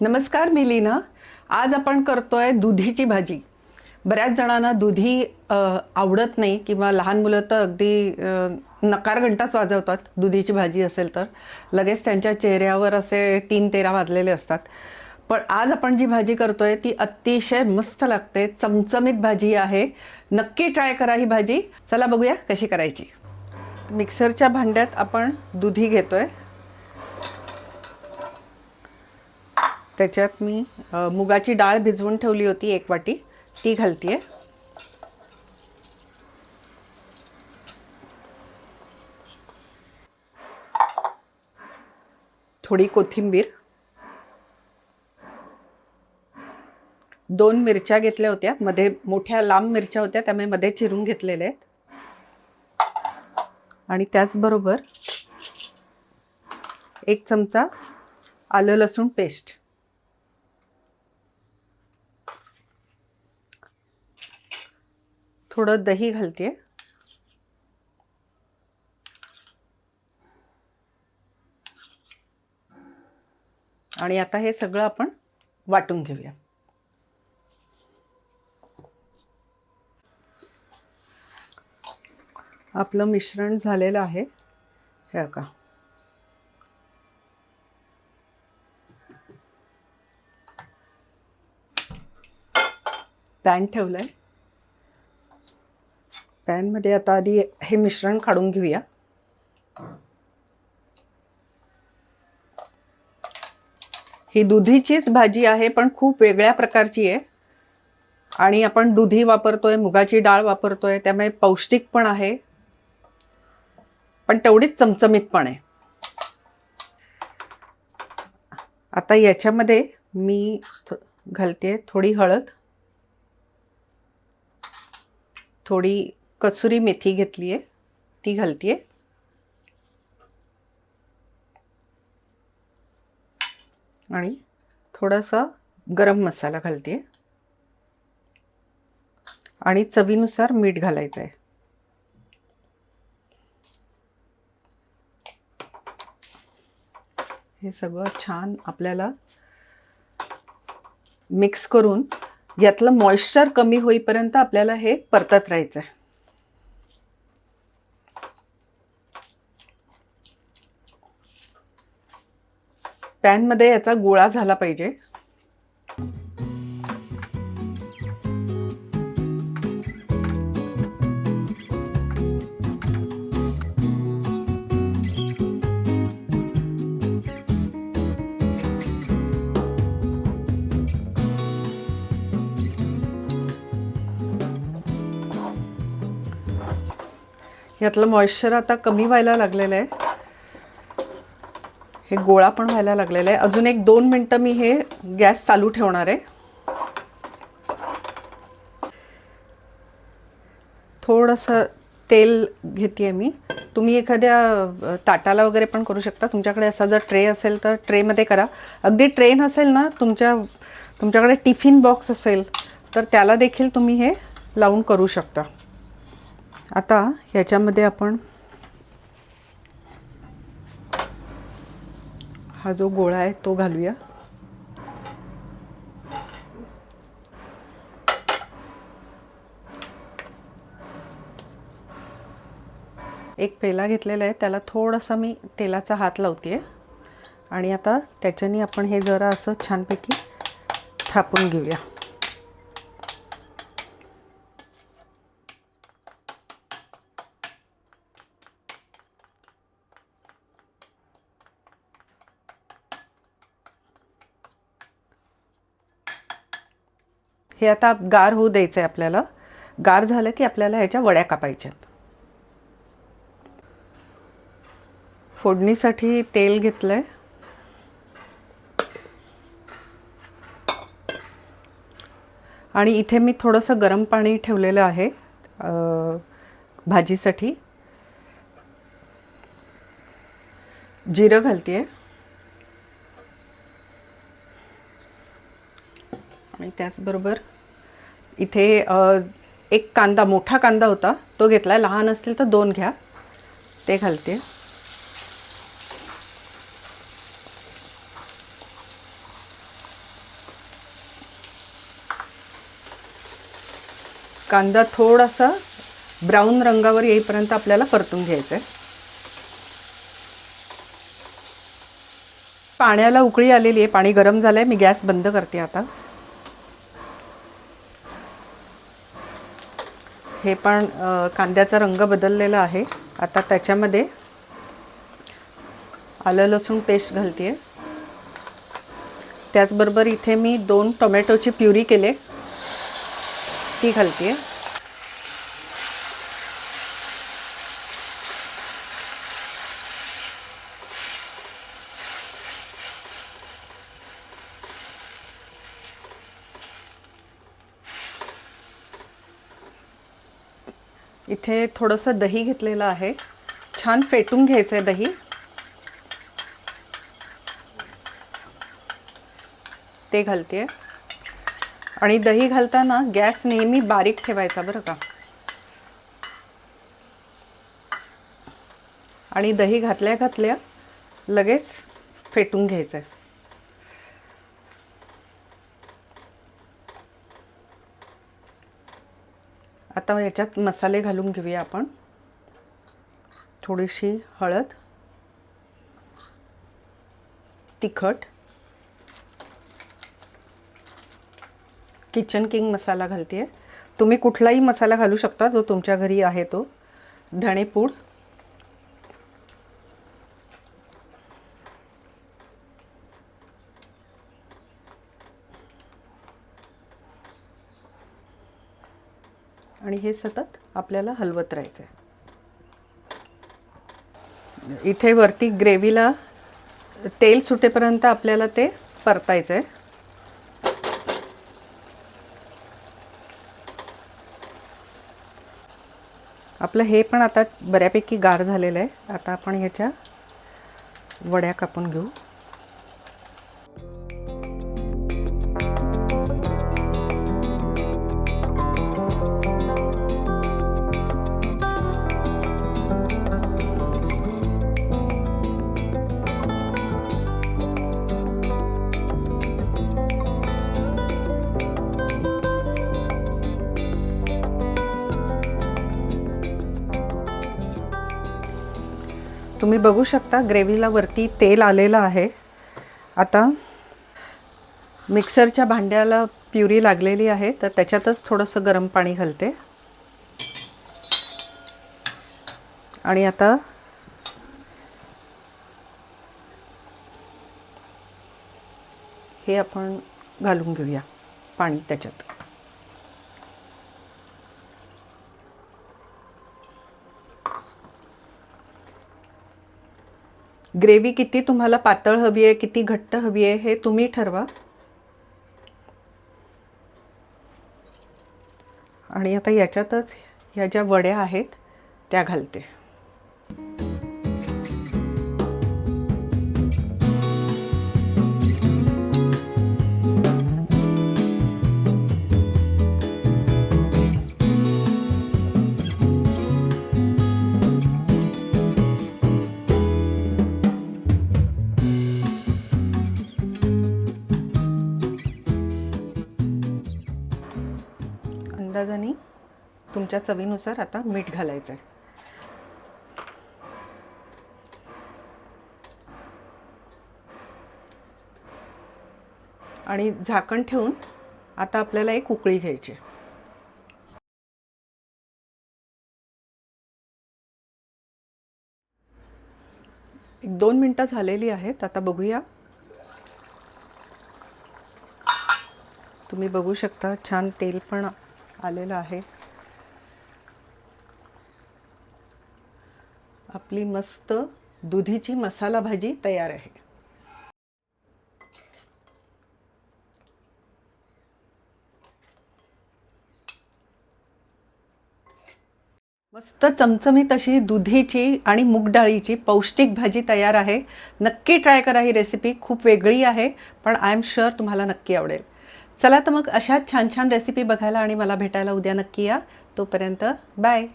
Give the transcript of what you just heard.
नमस्कार मी लीना. आज आपण करतोय दुधीची भाजी. बऱ्याच जणांना दुधी आवडत नाही किंवा लहान मुलं तर अगदी नकार घंटाच वाजवतात दुधीची भाजी असेल तर. लगेच त्यांच्या चेहऱ्यावर असे तीन तेरा वाजलेले असतात. पण आज आपण जी भाजी करतोय ती अतिशय मस्त लागते. चमचमीत भाजी आहे. नक्की ट्राय करा ही भाजी. चला बघूया कशी करायची. मिक्सरच्या भांड्यात आपण दुधी घेतोय. त्याच्यात मी मुगाची डाळ भिजवून ठेवली होती एक वाटी. ती घालतीये. थोडी कोथिंबीर. दोन मिरच्या घेतल्या होत्या. मध्ये मोठ्या लांब मिरच्या होत्या त्यामुळे मध्ये चिरून घेतलेल्या आहेत. आणि त्याचबरोबर एक चमचा आलं लसूण पेस्ट. थोडं दही घालते आणि आता हे सगळं आपण वाटून घेऊया. आपलं मिश्रण झालेलं आहे. हे का पॅन ठेवलंय. पॅनमध्ये आता आधी हे मिश्रण काढून घेऊया. ही दुधीचीच भाजी आहे पण खूप वेगळ्या प्रकारची आहे. आणि आपण दुधी वापरतोय मुगाची डाळ वापरतोय त्यामुळे पौष्टिक पण आहे पण तेवढीच चमचमीत पण आहे. आता याच्यामध्ये मी थ- घालते थोडी हळद. थोडी कसुरी मेथी घेतली आहे ती घालते आणि थोडासा गरम मसाला घालते आणि चवीनुसार मीठ घालायचं आहे हे सगळं छान आपल्याला मिक्स करून यातलं मॉइश्चर कमी होईपर्यंत आपल्याला हे परतत राहायचं आहे पॅनमध्ये याचा गोळा झाला पाहिजे. यातलं मॉइश्चर आता कमी व्हायला लागलेलं आहे. हे गोळा पण व्हायला लागलेला आहे. अजून एक दोन मिनटं मी हे गॅस चालू ठेवणार आहे. थोडंसं तेल घेते मी. तुम्ही एखाद्या ताटाला वगैरे पण करू शकता. तुमच्याकडे असा जर ट्रे असेल तर ट्रेमध्ये करा. अगदी ट्रे नसेल ना तुमच्या तुमच्याकडे टिफिन बॉक्स असेल तर त्याला देखील तुम्ही हे लावून करू शकता. आता ह्याच्यामध्ये आपण हा जो गोळा आहे तो घालूया. एक पेला घेतलेला आहे त्याला थोडासा मी तेलाचा हात लावते आणि आता त्याच्याने आपण हे जरा असं छानपैकी थापून घेऊया. हे आता गार होऊ द्यायचं आहे आपल्याला. गार झालं की आपल्याला ह्याच्या वड्या कापायच्यात. फोडणीसाठी तेल घेतलं आहे आणि इथे मी थोडंसं गरम पाणी ठेवलेलं आहे भाजीसाठी. जिरं घालते आहे आणि त्याचबरोबर इथे एक कांदा मोठा कांदा होता तो घेतला आहे लहान असतील तर दोन घ्या. ते घालते. कांदा थोडासा ब्राऊन रंगावर येईपर्यंत आपल्याला परतून घ्यायचं आहे पाण्याला उकळी आलेली आहे. पाणी गरम झालं आहे मी गॅस बंद करते आता. हे पण कांद्याचा रंग बदललेला आहे. आता त्याच्यामध्ये आलं लसूण पेस्ट घालते त्याचबरोबर इथे मी दोन टोमॅटोची प्युरी केले ती घालते आहे इथे थोडंसं दही घेतलेलं आहे. छान फेटून घ्यायचं आहे दही. ते घालते आणि दही घालताना गॅस नेहमी बारीक ठेवायचा बरं का. आणि दही घातल्या घातल्या लगेच फेटून घ्यायचं आहे आता याच्यात मसाले घालून घेऊया आपण. थोडीशी हळद. तिखट. किचन किंग मसाला घालते तुम्ही कुठलाही मसाला घालू शकता जो तुमच्या घरी आहे तो. धणेपूड. आणि हे सतत आपल्याला हलवत राहायचं आहे इथे वरती ग्रेव्हीला तेल सुटेपर्यंत आपल्याला ते परतायचं आहे आपलं हे पण आता बऱ्यापैकी गार झालेलं आहे. आता आपण ह्याच्या वड्या कापून घेऊ. तुम्ही बघू शकता ग्रेव्हीला वरती तेल आलेलं आहे. आता मिक्सरच्या भांड्याला प्युरी लागलेली आहे तर त्याच्यातच थोडंसं गरम पाणी घालते. आणि आता हे आपण घालून घेऊया पाणी त्याच्यात. ग्रेव्ही किती तुम्हाला पातळ हवी आहे किती घट्ट हवी आहे हे तुम्ही ठरवा. आणि आता याच्यातच ह्या ज्या वड्या आहेत त्या घालते. अंदाजाने तुमच्या चवीनुसार आता मीठ घालायचं आहे आणि झाकण ठेवून आता आपल्याला एक उकळी घ्यायची एक दोन मिनटं झालेली आहेत आता बघूया. तुम्ही बघू शकता छान तेल पण आलेलं आहे. आपली मस्त दुधीची मसाला भाजी तयार आहे. मस्त चमचमीत अशी दुधीची आणि मूग डाळीची पौष्टिक भाजी तयार आहे. नक्की ट्राय करा ही रेसिपी खूप वेगळी आहे पण आय एम शुअर तुम्हाला नक्की आवडेल. चला तर मग अशाच छान छान रेसिपी बघायला आणि मला भेटायला उद्या नक्की या. तोपर्यंत बाय